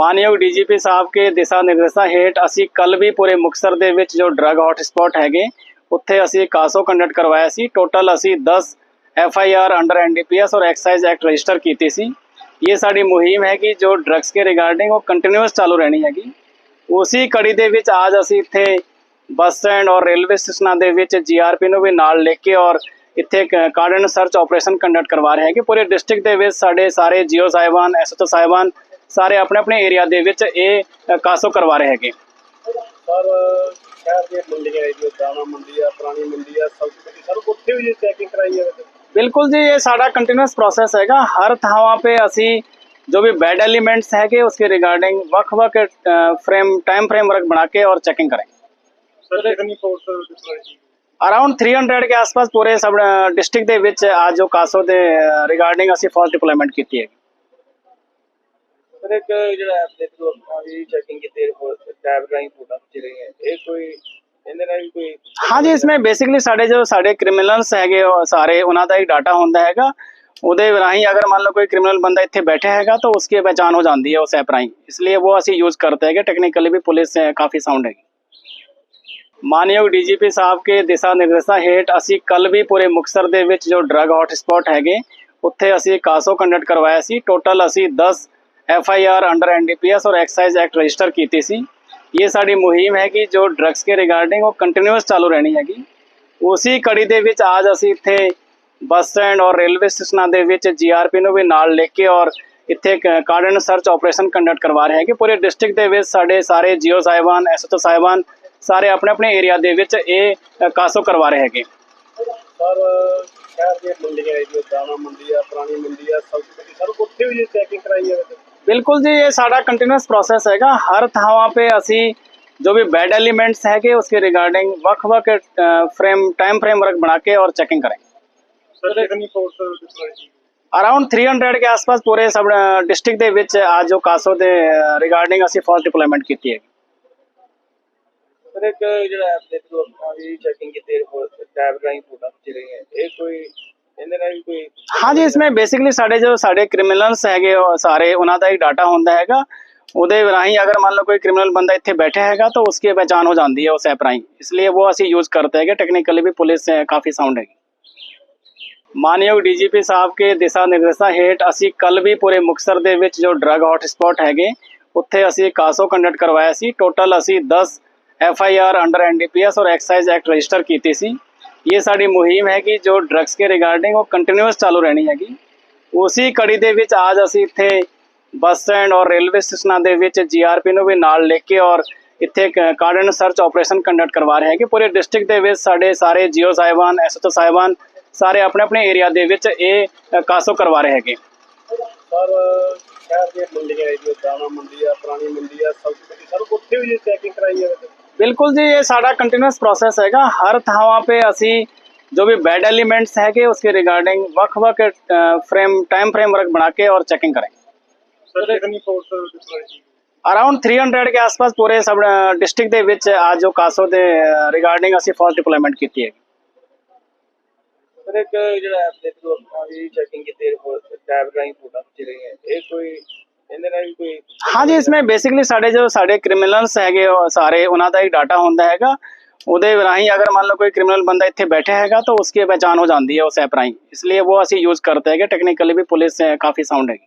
ਮਾਨਯੋਗ ਡੀਜੀਪੀ ਸਾਹਿਬ ਕੇ ਦਿਸ਼ਾ ਨਿਰਦੇਸ਼ਾਂ ਹੇਠ ਅਸੀਂ ਕੱਲ ਵੀ ਪੂਰੇ ਮੁਕਤਸਰ ਦੇ ਵਿੱਚ ਜੋ ਡਰੱਗ ਹੌਟ ਸਪੌਟ ਹੈਗੇ, ਉੱਥੇ ਅਸੀਂ ਕਾਸੋ ਕੰਡਕਟ ਕਰਵਾਇਆ ਸੀ। ਟੋਟਲ ਅਸੀਂ 10 F I R under NDPS ਔਰ ਐਕਸਾਈਜ਼ ਐਕਟ ਰਜਿਸਟਰ ਕੀਤੀ ਸੀ। ਇਹ ਸਾਡੀ ਮੁਹਿੰਮ ਹੈ ਕਿ ਜੋ ਡਰੱਗਸ ਕੇ ਰਿਗਾਰਡਿੰਗ ਉਹ ਕੰਟੀਨਿਊਸ ਚਾਲੂ ਰਹਿਣੀ ਹੈਗੀ। ਉਸੇ ਕੜੀ ਦੇ ਵਿੱਚ ਅੱਜ ਅਸੀਂ ਇੱਥੇ ਬੱਸ ਸਟੈਂਡ ਔਰ ਰੇਲਵੇ ਸਟੇਸ਼ਨਾਂ ਦੇ ਵਿੱਚ ਜੀਆਰਪੀ ਨੂੰ ਵੀ ਨਾਲ ਲੈ ਕੇ ਔਰ ਇੱਥੇ ਕਾਰਡਨ ਸਰਚ ਆਪਰੇਸ਼ਨ ਕੰਡਕਟ ਕਰਵਾ ਰਹੇ ਹੈਗੇ। ਪੂਰੇ ਡਿਸਟ੍ਰਿਕਟ ਦੇ ਵਿੱਚ ਸਾਡੇ ਸਾਰੇ ਜੀਓ ਸਾਹਿਬਾਨ ਐਸਓਚ ਸਾਹਿਬਾਨ ਸਾਰੇ ਆਪਣੇ ਆਪਣੇ ਏਰੀਆ ਦੇ ਵਿੱਚ ਇਹ ਅ, ਕਾਸੋ ਕਰਵਾ ਰਹੇ ਹੈਗੇ ਸਰ ਸ਼ਹਿਰ ਦੀਆਂ ਮੰਡੀਆਂ ਇਹ ਜੋ ਦਾਣਾ ਮੰਡੀ ਆ ਪੁਰਾਣੀ ਮੰਡੀ ਆ ਸਬਜ਼ੀ ਮੰਡੀ ਸਰ ਉੱਥੇ ਵੀ ਜੇ ਚੈਕਿੰਗ ਕਰਾਈ ਜਾਵੇ ਬਿਲਕੁਲ ਜੀ ਇਹ ਸਾਡਾ ਕੰਟੀਨਿਊਸ ਪ੍ਰੋਸੈਸ ਹੈਗਾ ਹਰ ਥਾਵਾਂ पे ਅਸੀਂ जो भी बैड एलिमेंट्स हैगे उसके रिगार्डिंग वक्त वक्त फ्रेम टाइम फ्रेमवर्क बना के और चेकिंग करेंगे ਸਰ ਕਿੰਨੀ ਫੋਰਸ ਡਿਪਲੋਏ ਅਰਾਊਂਡ 300 ਕੇ ਆਸ-ਪਾਸ ਪੂਰੇ ਸਬ ਡਿਸਟ੍ਰਿਕਟ ਦੇ ਵਿੱਚ ਅੱਜ ਜੋ ਕਾਸੋ ਦੇ ਰਿਗਾਰਡਿੰਗ ਅਸੀਂ ਫੋਰਸ ਡਿਪਲੋਇਮੈਂਟ ਕੀਤੀ ਹੈ ਸਰ ਸਰ हाँ जी इसमें बेसिकली साढ़े जो साढ़े क्रिमिनल्स है सारे उन्हों का एक डाटा होंगे है राही अगर मान लो कोई क्रिमिनल बंदा इतने बैठा है तो उसकी पहचान हो जाती है उस ऐप राही इसलिए वो असं यूज़ करते हैं टेक्निकली भी पुलिस काफ़ी साउंड है मानयोग डी जी पी साहब के दिशा निर्देशा हेठ असी कल भी पूरे मुक्तसर जो ड्रग हॉटस्पॉट है उत्थे असी कासो कंडक्ट करवाया टोटल असी दस F I R under NDPS ਔਰ ਐਕਸਾਈਜ਼ ਐਕਟ ਰਜਿਸਟਰ ਕੀਤੀ ਸੀ ਇਹ ਸਾਡੀ ਮੁਹਿੰਮ ਹੈ ਕਿ ਜੋ ਡਰੱਗਸ ਕੇ ਰਿਗਾਰਡਿੰਗ ਉਹ ਕੰਟੀਨਿਊਸ ਚਾਲੂ ਰਹਿਣੀ ਹੈਗੀ ਉਸੇ ਕੜੀ ਦੇ ਵਿੱਚ ਅੱਜ ਅਸੀਂ ਇੱਥੇ ਬੱਸ ਸਟੈਂਡ ਔਰ ਰੇਲਵੇ ਸਟੇਸ਼ਨਾਂ ਦੇ ਵਿੱਚ ਜੀਆਰਪੀ ਨੂੰ ਵੀ ਨਾਲ ਲੈ ਕੇ ਔਰ ਇੱਥੇ ਕਾਰਡਨ ਸਰਚ ਆਪਰੇਸ਼ਨ ਕੰਡਕਟ ਕਰਵਾ ਰਹੇ ਹੈਗੇ ਪੂਰੇ ਡਿਸਟ੍ਰਿਕਟ ਦੇ ਵਿੱਚ ਸਾਡੇ ਸਾਰੇ ਜੀਓ ਸਾਹਿਬਾਨ ਐਸਓਚ ਸਾਹਿਬਾਨ ਸਾਰੇ ਆਪਣੇ ਆਪਣੇ ਏਰੀਆ ਦੇ ਵਿੱਚ ਇਹ ਅ, ਕਾਸੋ ਕਰਵਾ ਰਹੇ ਹੈਗੇ ਸਰ ਸ਼ਹਿਰ ਦੀਆਂ ਮੰਡੀਆਂ ਇਹ ਜੋ ਦਾਣਾ ਮੰਡੀ ਆ ਪੁਰਾਣੀ ਮੰਡੀ ਆ ਸਬਜ਼ੀ ਮੰਡੀ ਸਰ ਉੱਥੇ ਵੀ ਜੇ ਚੈਕਿੰਗ ਕਰਾਈ ਜਾਵੇ ਬਿਲਕੁਲ ਜੀ ਇਹ ਸਾਡਾ ਕੰਟੀਨਿਊਸ ਪ੍ਰੋਸੈਸ ਹੈਗਾ ਹਰ ਥਾਵਾਂ पे ਅਸੀਂ जो भी बैड एलिमेंट्स हैगे उसके रिगार्डिंग वक्त वक्त फ्रेम टाइम फ्रेमवर्क बना के और चेकिंग करेंगे ਸਰ ਕਿੰਨੀ ਫੋਰਸ ਡਿਪਲੋਏ ਅਰਾਊਂਡ 300 ਕੇ ਆਸ-ਪਾਸ ਪੂਰੇ ਸਬ ਡਿਸਟ੍ਰਿਕਟ ਦੇ ਵਿੱਚ ਅੱਜ ਜੋ ਕਾਸੋ ਦੇ ਰਿਗਾਰਡਿੰਗ ਅਸੀਂ ਫੋਰਸ ਡਿਪਲੋਇਮੈਂਟ ਕੀਤੀ ਹੈ ਸਰ ਇੱਕ ਜਿਹੜਾ ਐਪ ਦੇ ਥਰੂ ਆਪਾਂ ਇਹ ਚੈਕਿੰਗ ਕੀਤੀ ਟੈਬ ਰਾਈ ਫੋਟੋ ਖਿੱਚ ਰਹੇ ਹੈ ਇਹ ਕੋਈ ਇਹਦੇ ਨਾਲ ਵੀ ਕੋਈ हाँ जी इसमें बेसिकली सारे जो सारे क्रिमिनल्स है सारे उन्होंने एक डाटा होंगे है राही अगर मान लो कोई क्रिमिनल बंदा इतने बैठे हैगा तो उसकी पहचान हो जाती है उस ऐप राही इसलिए वो असं यूज़ करते हैं टेक्निकली भी पुलिस काफ़ी साउंड है मानयोग डीजीपी साहब के दिशा निर्देशा हेठ असी कल भी पूरे मुक्तसर जो ड्रग हॉटस्पॉट है उत्थे असी कासो कंडक्ट करवाया टोटल असी दस F I R under N D P S और एक्साइज एक्ट रजिस्टर की ਇਹ ਸਾਡੀ ਮੁਹਿੰਮ ਹੈ ਕਿ ਜੋ ਡਰੱਗਸ ਕੇ ਰਿਗਾਰਡਿੰਗ ਉਹ ਕੰਟੀਨਿਊਸ ਚਾਲੂ ਰਹਿਣੀ ਹੈਗੀ। ਉਸੇ ਕੜੀ ਦੇ ਵਿੱਚ ਅੱਜ ਅਸੀਂ ਇੱਥੇ ਬੱਸ ਸਟੈਂਡ ਔਰ ਰੇਲਵੇ ਸਟੇਸ਼ਨਾਂ ਦੇ ਵਿੱਚ ਜੀਆਰਪੀ ਨੂੰ ਵੀ ਨਾਲ ਲੈ ਕੇ ਔਰ ਇੱਥੇ ਕਾਰਡਨ ਸਰਚ ਆਪਰੇਸ਼ਨ ਕੰਡਕਟ ਕਰਵਾ ਰਹੇ ਹੈਗੇ। ਪੂਰੇ ਡਿਸਟ੍ਰਿਕਟ ਦੇ ਵਿੱਚ ਸਾਡੇ ਸਾਰੇ ਜੀਓ ਸਾਹਿਬਾਨ ਐਸਓਚ ਸਾਹਿਬਾਨ, ਸਾਰੇ ਆਪਣੇ ਆਪਣੇ ਏਰੀਆ ਦੇ ਵਿੱਚ ਇਹ ਕਾਸੋ ਕਰਵਾ ਰਹੇ ਹੈਗੇ। ਸਰ, ਸ਼ਹਿਰ ਦੀਆਂ ਮੰਡੀਆਂ ਇਹ ਦਾਣਾ ਮੰਡੀ ਆ, ਪੁਰਾਣੀ ਮੰਡੀ ਆ ਸਬਜ਼ੀ ਮੰਡੀ ਸਰ, ਉੱਥੇ ਵੀ ਚੈਕਿੰਗ ਕਰਾਈ ਜਾਵੇ ਬਿਲਕੁਲ ਜੀ ਇਹ ਸਾਡਾ ਕੰਟੀਨਿਊਸ ਪ੍ਰੋਸੈਸ ਹੈਗਾ ਹਰ ਥਾਵਾਂ पे ਅਸੀਂ जो भी बैड एलिमेंट्स हैगे उसके रिगार्डिंग वक्त वक्त फ्रेम टाइम फ्रेमवर्क बना के और चेकिंग करेंगे ਸਰ ਕਿੰਨੀ ਫੋਰਸ ਡਿਪਲੋਏ ਅਰਾਊਂਡ 300 ਕੇ ਆਸ-ਪਾਸ ਪੂਰੇ ਸਬ ਡਿਸਟ੍ਰਿਕਟ ਦੇ ਵਿੱਚ ਅੱਜ ਜੋ ਕਾਸੋ ਦੇ ਰਿਗਾਰਡਿੰਗ ਅਸੀਂ ਫੋਰਸ ਡਿਪਲੋਇਮੈਂਟ ਕੀਤੀ ਹੈ ਸਰ ਇੱਕ ਜਿਹੜਾ ਐਪ ਦੇ ਥਰੂ ਆਪਾਂ ਇਹ ਚੈਕਿੰਗ ਕੀਤੀ ਟੈਬ ਰਾਈ ਫੋਟੋ ਖਿੱਚ ਰਹੇ ਹੈ ਇਹ ਕੋਈ ਇਹਦੇ ਨਾਲ ਵੀ ਹਾਂਜੀ ਹਾਂ ਇਸਮੇ ਬੇਸਿਕਲੀ ਸਾਡੇ ਜੋ ਸਾਡੇ ਕ੍ਰਿਮੀਨਲਸ ਹੈਗੇ ਸਾਰੇ, ਉਹਨਾਂ ਦਾ ਹੀ ਡਾਟਾ ਹੁੰਦਾ ਹੈਗਾ। ਉਹਦੇ ਰਾਹੀਂ ਅਗਰ ਮੰਨ ਲਓ ਕੋਈ ਕ੍ਰਿਮੀਨਲ ਬੰਦਾ ਇੱਥੇ ਬੈਠਾ ਹੈਗਾ, ਤਾਂ ਉਸकी ਪਹਿਚਾਨ ਹੋ ਜਾਂਦੀ ਹੈ ਉਸ ਐਪ ਰਾਹੀਂ। ਇਸ ਲਈ ਉਹ ਅਸੀਂ ਯੂਜ਼ ਕਰਦੇ ਹੈਗੇ। ਟੈਕਨੀਕਲੀ ਵੀ ਪੁਲਿਸ ਕਾਫੀ ਸਾਊਂਡ ਹੈਗੀ।